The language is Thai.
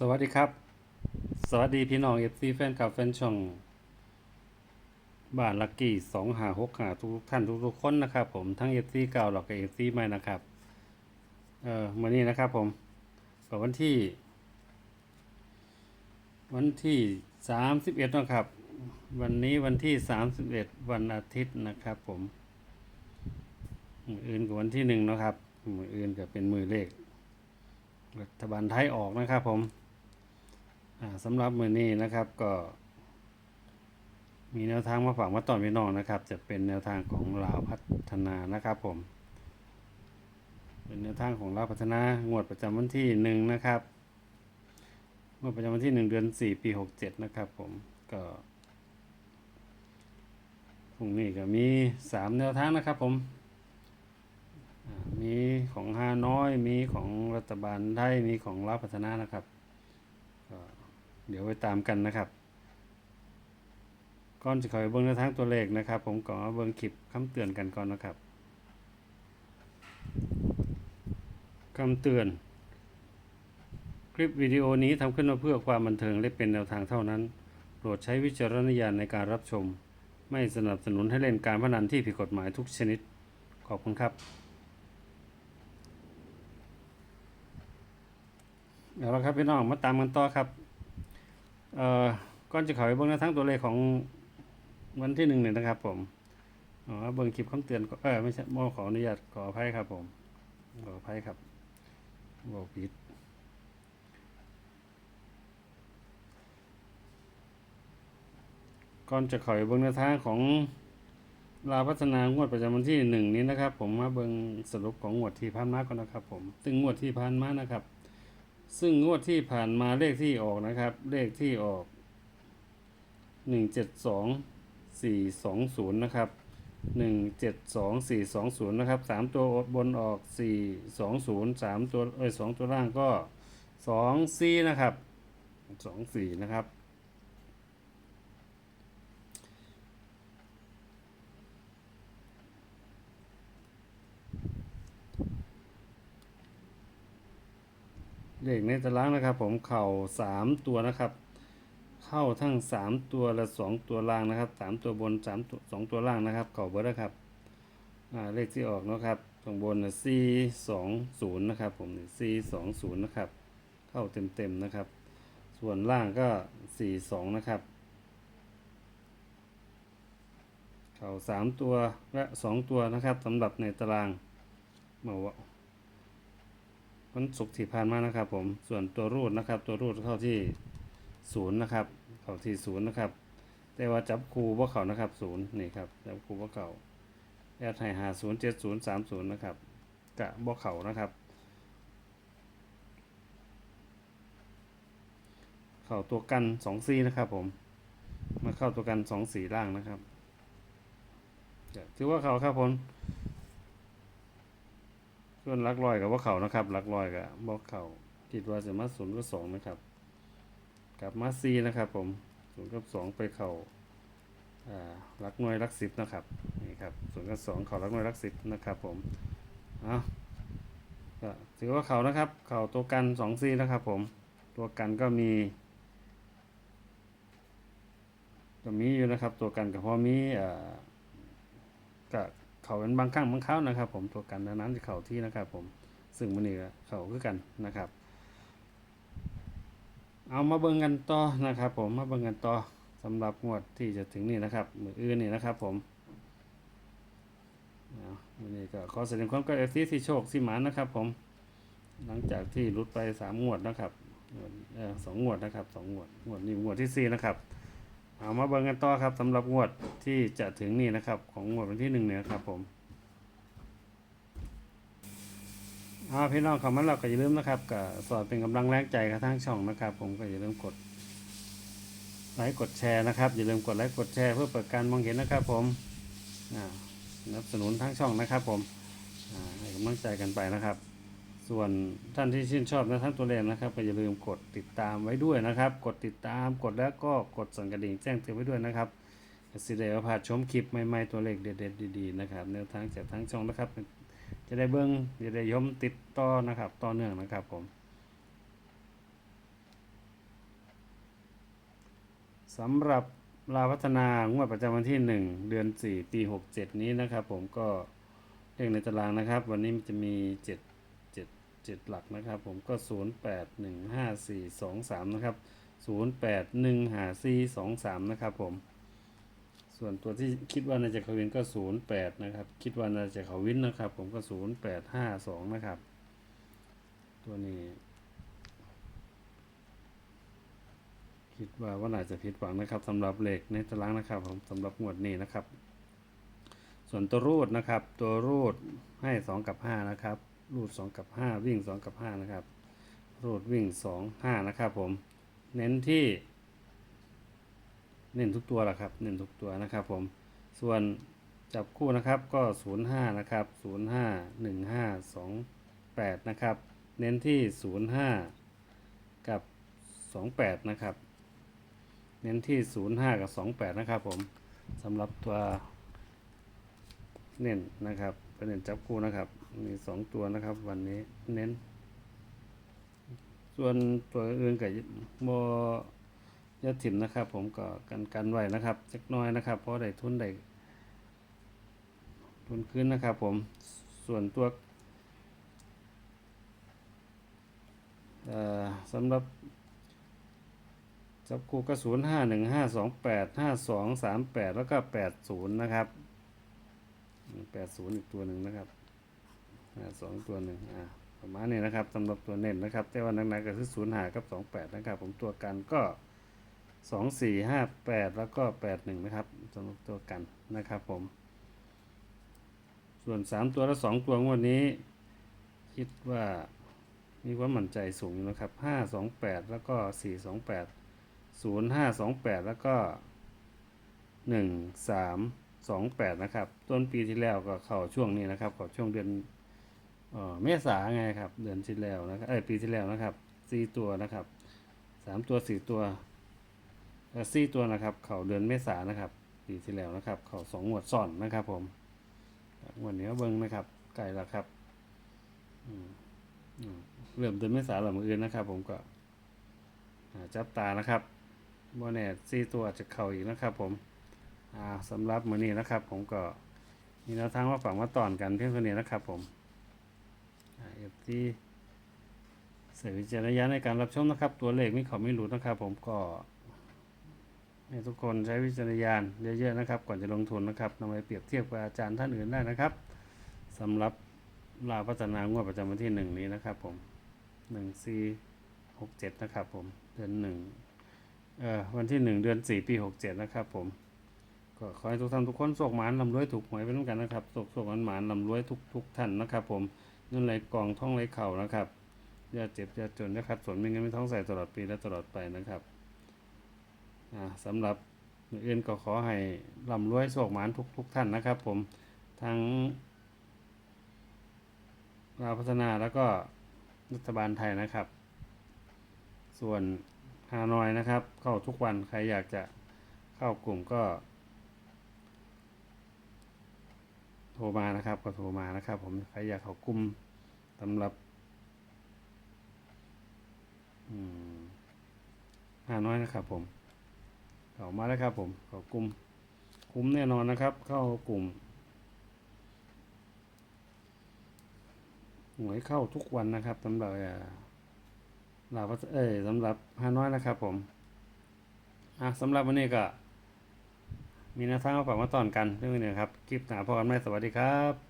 สวัสดีครับ สวัสดีพี่น้องเอฟซีแฟนคลับแฟนช่อง บ้านลักกี้สองหาหกหาทุกท่านทุกๆคนนะครับผมทั้งเอฟซีเก่าหรอกกับเอฟซีใหม่นะครับเอ่อวันนี้นะครับผมก็วันที่ วันที่สามสิบเอ็ดนะครับ วันนี้วันที่สามสิบเอ็ดวันอาทิตย์นะครับผมมืออื่นกับวันที่หนึ่งนะครับมืออื่นก็เป็นมือเลขรัฐบาลไทยออกนะครับผม สำหรับมือนี้นะครับก็มีแนวทางมาฝากมาตอนพี่น้องนะครับ จะเป็นแนวทางของลาวพัฒนานะครับผม เป็นแนวทางของลาวพัฒนางวดประจำวันที่หนึ่งนะครับงวดประจำวันที่หนึ่งเดือนสี่ปีหกเจ็ดนะครับผมก็พรุ่งนี้ก็มีสามแนวทางนะครับผมมีของฮาน้อยมีของรัฐบาลไทยมีของลาวพัฒนานะครับ เดี๋ยวไปตามกันนะครับก่อนจะเข้าไปเบิ่งในทางตัวเลขนะครับ ผมก็มาเบิ่งคลิปคำเตือนกันก่อนนะครับคำเตือน คลิปวิดีโอนี้ทำขึ้นมาเพื่อความบันเทิงและเป็นแนวทางเท่านั้น โปรดใช้วิจารณญาณในการรับชม ไม่สนับสนุนให้เล่นการพนันที่ผิดกฎหมายทุกชนิด ขอบคุณครับเอาละครับพี่น้องมาตามกันต่อครับ เอ่อก่อนจะเข้าไปเบิ่งนวทั้งตัวเลขของวันที่หนึ่งเนี่ยนะครับผมอ๋อเบิ่งคลิปคำเตือนเออไม่ใช่มอขออนุญาตขออภัยครับผมขออภัยครับบอกผิดก่อนจะเข้าไปเบิ่งแนวทางของลาพัฒนางวดประจำวันที่หนึ่งนี้นะครับ ผมมาเบิ่งสรุปของงวดที่ผ่านมาก่อนนะครับ ผมซึ่งงวดที่ผ่านมานะครับ ซึ่งงวดที่ผ่านมาเลขที่ออกนะครับ เลขที่ออกหนึ่งเจ็ดสองสี่สองศูนย์นะครับหนึ่งเจ็ดสองสี่สองศูนย์นะครับสามตัวบนออกสี่สองศูนย์สามตัวเอ้ยสองตัวล่างก็สองสี่นะครับสองสี่นะครับ เลขในตารางนะครับ ผมเข่าสามตัวนะครับ เข้าทั้งสามตัวและสองตัวล่างนะครับสามตัวบนสามตัวสองตัวล่างนะครับ เข่าเบอร์นะครับเลขที่ออกนะครับตรงบนนะสี่สองศูนย์นะครับ ผมสี่สองศูนย์นะครับ เข้าเต็มเต็มๆนะครับ ส่วนล่างก็สี่สองนะครับเข่าสามตัวและสองตัวนะครับสำหรับในตารางเมื่อ วันศุกร์ที่ผ่านมานะครับ ผมส่วนตัวรูดนะครับ ตัวรูดเข้าที่ศูนย์นะครับ เข้าที่ศูนย์นะครับ แต่ว่าจับคูว่าเขานะครับศูนย์นี่ครับจับคูว่าเขาแอดไทยหาศูนย์เจ็ดศูนย์สามศูนย์นะครับกะบ่เขานะครับ เข้าตัวกันสองซีนะครับ ผม มาเข้าตัวกันสองสีล่างนะครับถือว่าเขาครับผม ส่วนลักลอยกับว่าเขานะครับหลักลอยกับบอกเขาคิดว่าจะมาศูนย์กับสองนะครับกับมาซีนะครับผมศูนย์กับสองไปเข่าอ่าหลักหน่วยหลักสิบนะครับนี่ครับศูนย์กับสองเข่าหลักหน่วยหลักสิบนะครับผมเอาก็ถือว่าเขานะครับ เข่าตัวกันสองซีนะครับผมตัวกันก็มีก็มีอยู่นะครับ ตัวกันกับพอมีอ่าก็ เขาเป็นบางครั้งบางคราวนะครับ ผมตัวกันดังนั้นจะเข่าที่นะครับ ผมซึ่งมันนี่ก็เข่าคือกันนะครับ เอามาเบิ่งกันต่อนะครับ ผมมาเบิ่งกันต่อสำหรับงวดที่จะถึงนี่นะครับมืออื่นนี่นะครับ ผมวันนี้ก็ขอแสดงความกตัญญูที่โชคสิหมานนะครับ ผม หลังจากที่รุดไปสามงวดนะครับสองงวดนะครับสองงวดงวดนี้งวดที่สี่นะครับ เอามาเบิ่งกันต่อครับสำหรับงวดที่จะถึงนี่นะครับ ของงวดวันที่หนึ่งเนี่ยครับผมเอาพี่น้องคำว่าเราก็อย่าลืมนะครับก็สอนเป็นกำลังแรงใจกับทางช่องนะครับ ผมก็อย่าลืมกดไลค์กดแชร์นะครับอย่าลืมกดไลค์กดแชร์เพื่อเปิดการมองเห็นนะครับ ผมสนับสนุนทางช่องนะครับ ผมให้กำลังใจกันไปนะครับ ส่วนท่านที่ชื่นชอบนะทั้งตัวเลขนะครับก็อย่าลืมกดติดตามไว้ด้วยนะครับ กดติดตามกดแล้วก็กดสั่นกระดิ่งแจ้งเตือนไว้ด้วยนะครับสิเดวพาชมคลิปใหม่ๆตัวเลขเด็ดๆดีๆนะครับแนวทางจากทั้งช่องนะครับ จะได้เบิ้งจะได้ยมติดต่อนะครับต่อเนื่องนะครับผมสำหรับลาพัฒนางวดประจำวันที่ 1 เดือน 4 ปี 67 นี้นะครับ ผมก็เลขในตารางนะครับ วันนี้จะมี 7 7 หลักนะครับ ผมก็ 0 8 1 5 4 2 3นะครับ 0 8 1 5 4 2 3 นะครับผม ส่วนตัวที่คิดว่าน่าจะเขาวินก็ 0 8 นะครับ คิดว่าน่าจะเขาวินนะครับ ผมก็ 0 8 5 2 นะครับ ตัวนี้ คิดว่าว่าน่าจะผิดหวังนะครับสำหรับเหล็กในตารางนะครับ ผมสำหรับงวดนี้นะครับส่วนตัวรูดนะครับ ตัวรูดให้ 2 กับ 5 นะครับ รูด2กับ5วิ่ง2กับ5นะครับ รูดวิ่ง2 5นะครับผม เน้นที่ เน้นทุกตัวแหละครับ เน้นทุกตัวนะครับผม ส่วนจับคู่นะครับก็05นะครับ05 15 28นะครับ เน้นที่05กับ28นะครับ เน้นที่05กับ28นะครับผมสำหรับตัวเน้นนะครับเป็นเน้นจับคู่นะครับ มีสองตัวนะครับ วันนี้เน้น ส่วนตัวอื่นกับโมยาถิ่มนะครับ ผมก็กันกันไว้นะครับจักหน้อยนะครับ เพราะได้ทุนได้ทุนขึ้นนะครับ ผมส่วนตัวสำหรับจับคู่ก็ศูนย์ห้าหนึ่งห้าสองแปดห้าสองสามแปดแล้วก็แปดศูนย์นะครับแปดศูนย์อีกตัวหนึ่งนะครับ สองตัวหนึ่งอ่าประมาณนี้นะครับสำหรับตัวเน้นนะครับ แต่ว่านักๆก็คือศูนย์หากับสองแปดนะครับ ผมตัวกันก็สองสี่ห้าแปดแล้วก็แปดหนึ่งนะครับสำหรับตัวกันนะครับผม ส่วนสามตัวและสองตัวงวดนี้ คิดว่ามีความมั่นใจสูงอยู่นะครับห้าสองแปดแล้วก็สี่สองแปดศูนย์ห้าสองแปดแล้วก็หนึ่งสามสองแปดนะครับ ต้นปีที่แล้วก็เข้าช่วงนี้นะครับเข้าช่วงเดือน เอ่อเมษาไงครับ เดือนที่แล้วนะครับเอ้ยปีที่แล้วนะครับสี่ตัวนะครับสามตัวสี่ตัวสี่ตัวนะครับ เขาเดือนเมษานะครับปีที่แล้วนะครับ เขาสองงวดซ้อนนะครับ ผมวดนี้เบิ้งนะครับไกลแล้วครับเริ่มเดือนเมษาหลังมืออื่นนะครับ ผมก็จับตานะครับโมเนตสี่ตัวอาจจะเข่าอีกนะครับ ผมสำหรับมือนี้นะครับ ผมก็มีแนวทางว่าฝังมาตอนกันเพียงเท่านี้นะครับ ผม เอฟที่เสียวิจารณญาณในการรับชมนะครับ ตัวเลขไม่ขาไม่หลุดนะครับ ผมก็ให้ทุกคนใช้วิจารณญาณเยอะๆนะครับ ก่อนจะลงทุนนะครับนำไปเปรียบเทียบกับอาจารย์ท่านอื่นได้นะครับสำหรับลาพัฒนางวดประจำวันที่หนึ่งนี้นะครับ ผมหนึ่งสี่หกเจ็ดนะครับ ผมเดือนหนึ่งเอ่อวันที่หนึ่งเดือนสี่ปีหกเจ็ดนะครับ ผมก็ขอให้ทุกท่านทุกคนโชคหมานลำรวยถูกหวยไปด้วยกันนะครับโชคโชคหมานหมานลำรวยทุกทุกท่านนะครับ ผม เงินไหลกองท่องไหลเข่านะครับอย่าเจ็บอย่าจนนะครับส่วนมีเงินไม่ท้องใส่ตลอดปีและตลอดไปนะครับอ่าสำหรับอื่นก็ขอให้ลำรวยโชคหมานทุกทุกท่านนะครับ ผมทั้งลาพัฒนาแล้วก็รัฐบาลไทยนะครับ ส่วนฮานอยนะครับ เข้าทุกวันใครอยากจะเข้ากลุ่มก็ โทรมานะครับก็โทรมานะครับ ผมใครอยากเข้ากลุ่ม สำหรับอืมฮาน้อยนะครับผมเข้ามาแล้วครับผมเข้ากลุ่มคุ้มแน่นอนนะครับ เข้ากลุ่มหวยเข้าทุกวันนะครับสำหรับอ่าลาวพัฒเอ้ยสำหรับฮาน้อยนะครับ ผมอะสำหรับวันนี้ก็ มีแนวทางมาฝากมาตอนกันเรื่องนี้นะครับคลิปหนาพอกันไหมสวัสดีครับ